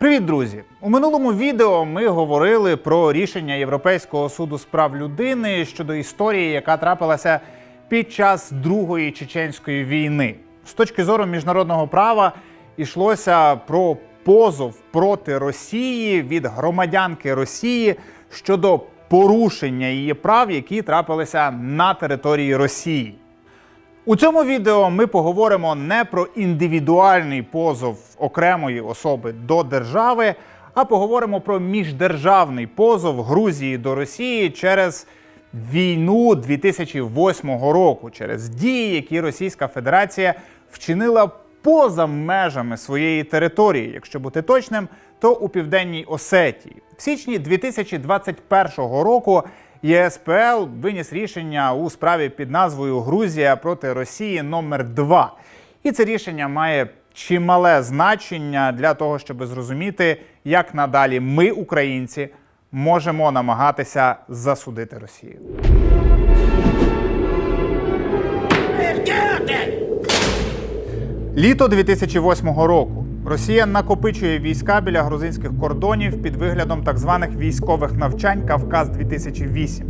Привіт, друзі! У минулому відео ми говорили про рішення Європейського суду з прав людини щодо історії, яка трапилася під час Другої чеченської війни. З точки зору міжнародного права йшлося про позов проти Росії від громадянки Росії щодо порушення її прав, які трапилися на території Росії. У цьому відео ми поговоримо не про індивідуальний позов окремої особи до держави, а поговоримо про міждержавний позов Грузії до Росії через війну 2008 року, через дії, які Російська Федерація вчинила поза межами своєї території, якщо бути точним, то у південній Осетії. В січні 2021 року ЄСПЛ виніс рішення у справі під назвою Грузія проти Росії номер 2 І це рішення має чимале значення для того, щоб зрозуміти, як надалі ми, українці, можемо намагатися засудити Росію. Літо 2008 року Росія накопичує війська біля грузинських кордонів під виглядом так званих військових навчань Кавказ 2008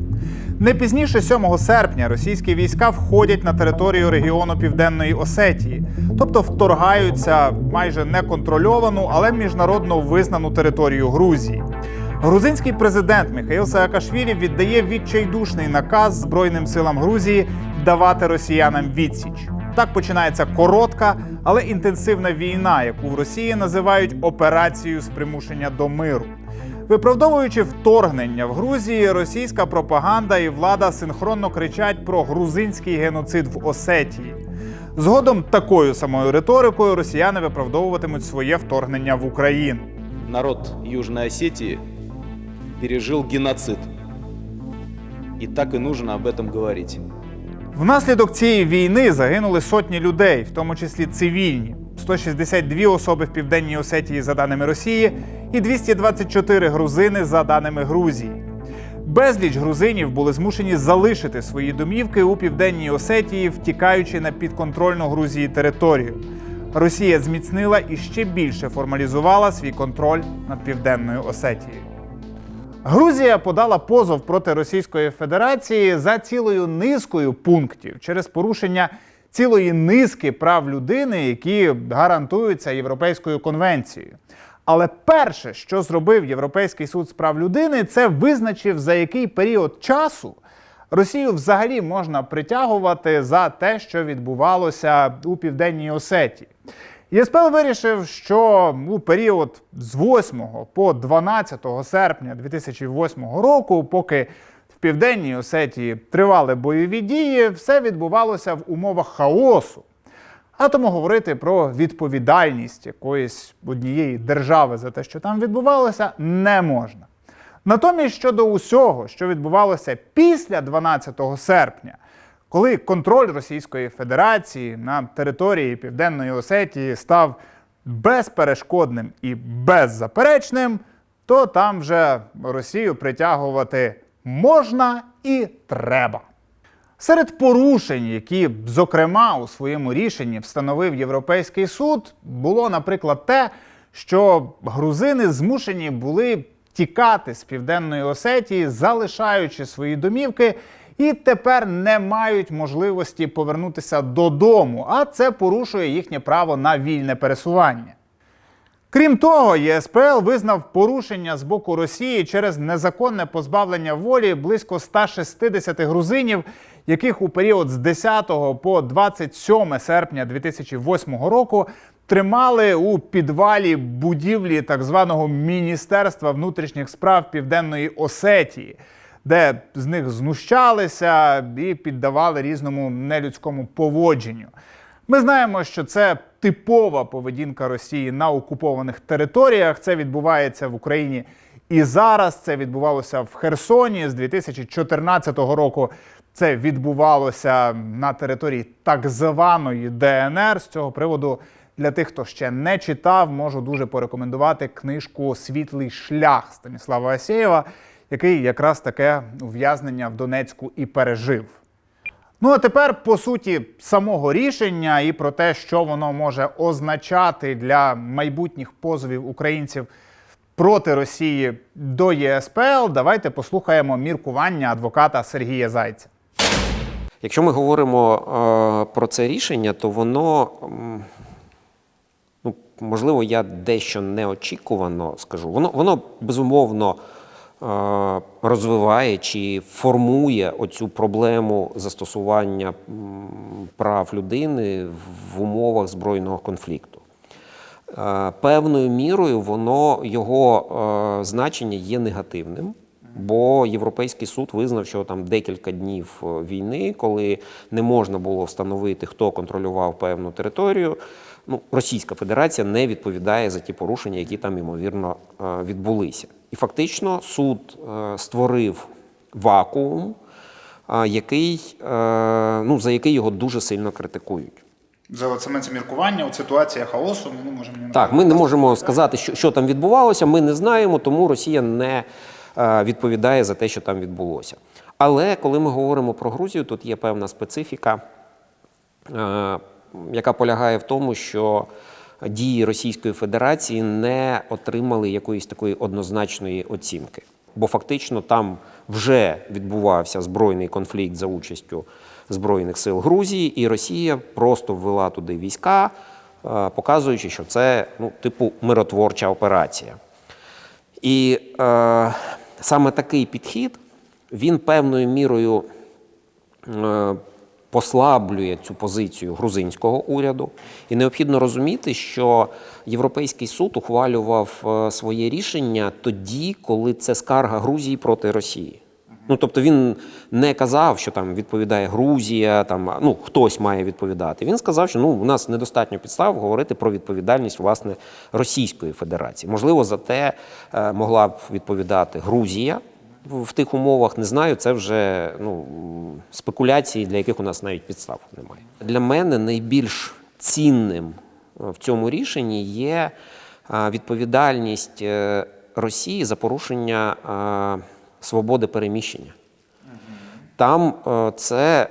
Не пізніше 7 серпня російські війська входять на територію регіону Південної Осетії, тобто вторгаються майже неконтрольовану, але міжнародно визнану територію Грузії. Грузинський президент Михаїл Саакашвілі віддає відчайдушний наказ Збройним силам Грузії давати росіянам відсіч. Так починається коротка, але інтенсивна війна, яку в Росії називають операцією з примушення до миру. Виправдовуючи вторгнення в Грузії, російська пропаганда і влада синхронно кричать про грузинський геноцид в Осетії. Згодом такою самою риторикою росіяни виправдовуватимуть своє вторгнення в Україну. народ Южной Осетии пережил геноцид. И так и нужно об этом говорить. Внаслідок цієї війни загинули сотні людей, в тому числі цивільні. 162 особи в південній Осетії за даними Росії, і 224 грузини за даними Грузії. Безліч грузинів були змушені залишити свої домівки у південній Осетії, втікаючи на підконтрольну Грузії територію. Росія зміцнила і ще більше формалізувала свій контроль над південною Осетією. Грузія подала позов проти Російської Федерації за цілою низкою пунктів через порушення цілої низки прав людини, які гарантуються Європейською конвенцією. Але перше, що зробив Європейський суд з прав людини, це визначив, за який період часу Росію взагалі можна притягувати за те, що відбувалося у південній Осетії. ЄСПЛ вирішив, що у період з 8 по 12 серпня 2008 року, поки в південній Осетії тривали бойові дії, все відбувалося в умовах хаосу. А тому говорити про відповідальність якоїсь однієї держави за те, що там відбувалося, не можна. Натомість щодо усього, що відбувалося після 12 серпня, коли контроль Російської Федерації на території Південної Осетії став безперешкодним і беззаперечним, то там вже Росію притягувати можна і треба. Серед порушень, які, зокрема, у своєму рішенні встановив Європейський суд, було, наприклад, те, що грузини змушені були тікати з південної Осетії, залишаючи свої домівки, і тепер не мають можливості повернутися додому, а це порушує їхнє право на вільне пересування. Крім того, ЄСПЛ визнав порушення з боку Росії через незаконне позбавлення волі близько 160 грузинів, яких у період з 10 по 27 серпня 2008 року тримали у підвалі будівлі так званого Міністерства внутрішніх справ Південної Осетії, де з них знущалися і піддавали різному нелюдському поводженню. Ми знаємо, що це типова поведінка Росії на окупованих територіях. Це відбувається в Україні і зараз. Це відбувалося в Херсоні з 2014 року. Це відбувалося на території так званої ДНР. З цього приводу для тих, хто ще не читав, можу дуже порекомендувати книжку Світлий шлях Станіслава Асєєва, який якраз таке ув'язнення в Донецьку і пережив. Ну а тепер по суті самого рішення і про те, що воно може означати для майбутніх позовів українців проти Росії до ЄСПЛ. Давайте послухаємо міркування адвоката Сергія Зайця. Якщо ми говоримо е, про це рішення, то воно, ну, можливо, я дещо неочікувано скажу. Воно, воно безумовно розвиває чи формує оцю проблему застосування прав людини в умовах збройного конфлікту. Е, Певною мірою воно його е, значення є негативним, бо Європейський суд визнав, що там декілька днів е, війни, коли не можна було встановити, хто контролював певну територію. Ну, Російська Федерація не відповідає за ті порушення, які там ймовірно відбулися. І фактично суд е, створив вакуум, е, який, е, ну, за який його дуже сильно критикують. За саме це міркування у ситуації хаосу ми не можемо Так, ми не можемо сказати, що, що там відбувалося. Ми не знаємо, тому Росія не відповідає за те, що там відбулося. Але коли ми говоримо про Грузію, тут є певна специфіка, яка полягає в тому, що дії Російської Федерації не отримали якоїсь такої однозначної оцінки. Бо фактично там вже відбувався збройний конфлікт за участю Збройних сил Грузії, і Росія просто ввела туди війська, е, показуючи, що це ну, типу миротворча операція. І е, саме такий підхід він певною мірою е, послаблює цю позицію грузинського уряду. І необхідно розуміти, що Європейський суд ухвалював е, своє рішення тоді, коли це скарга Грузії проти Росії. Ну, тобто він не казав, що там відповідає Грузія, там ну хтось має відповідати. Він сказав, що ну у нас недостатньо підстав говорити про відповідальність власне Російської Федерації. Можливо, за те е, могла б відповідати Грузія в тих умовах. Не знаю, це вже ну спекуляції, для яких у нас навіть підстав немає. Для мене найбільш цінним е, в цьому рішенні є е, відповідальність е, Росії за порушення свободи переміщення. Там це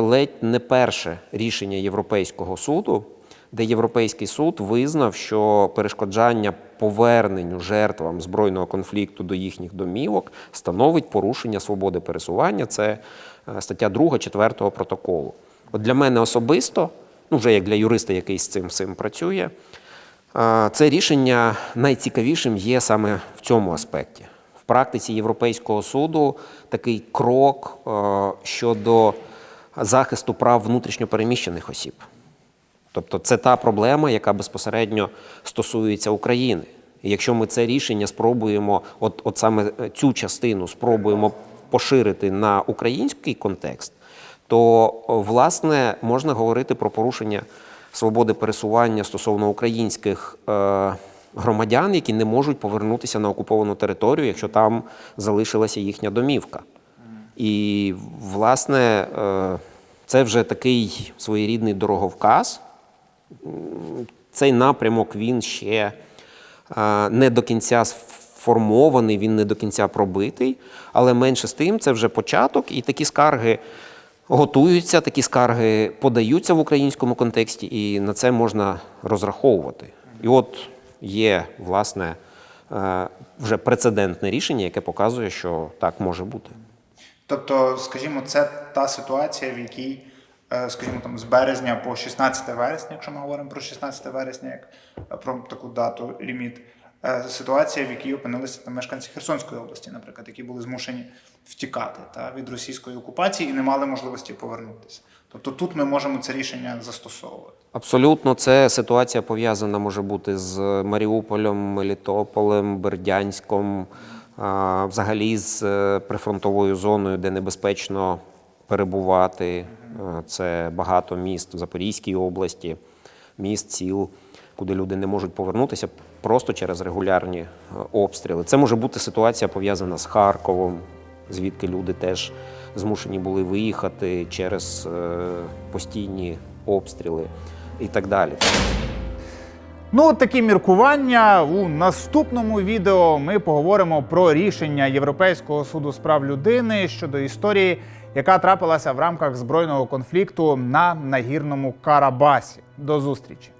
ледь не перше рішення Європейського суду, де Європейський суд визнав, що перешкоджання поверненню жертвам збройного конфлікту до їхніх домівок становить порушення свободи пересування. Це е, стаття 2 4 протоколу. От для мене особисто, ну вже як для юриста, який з цим всім працює, е, це рішення найцікавішим є саме в цьому аспекті. В практиці Європейського суду такий крок е, щодо захисту прав внутрішньопереміщених осіб. Тобто це та проблема, яка безпосередньо стосується України. І якщо ми це рішення спробуємо, от, от саме цю частину спробуємо поширити на український контекст, то власне можна говорити про порушення свободи пересування стосовно українських е, громадян, які не можуть повернутися на окуповану територію, якщо там залишилася їхня домівка. І, власне, е, це вже такий своєрідний дороговказ. Цей напрямок він ще е, не до кінця сформований, він не до кінця пробитий, але менше з тим, це вже початок, і такі скарги готуються, такі скарги подаються в українському контексті, і на це можна розраховувати. І от є, власне, е, вже прецедентне рішення, яке показує, що так може бути. Тобто, скажімо, це та ситуація, в якій, скажімо, там з березня по 16 вересня, якщо ми говоримо про 16 вересня, як е, про таку дату ліміт, е, ситуація, в якій опинилися там мешканці Херсонської області, наприклад, які були змушені втікати та, від російської окупації і не мали можливості повернутися. Тобто тут ми можемо це рішення застосовувати. Абсолютно, це ситуація пов'язана може бути з Маріуполем, Мелітополем, Бердянськом, взагалі з е, прифронтовою зоною, де небезпечно перебувати. Це багато міст в Запорізькій області, міст, сіл, куди люди не можуть повернутися просто через регулярні е, обстріли. Це може бути ситуація пов'язана з Харковом, звідки люди теж змушені були виїхати через е, постійні обстріли і так далі. Ну, от такі міркування у наступному відео ми поговоримо про рішення Європейського суду з прав людини щодо історії яка трапилася в рамках збройного конфлікту на нагірному Карабасі. До зустрічі.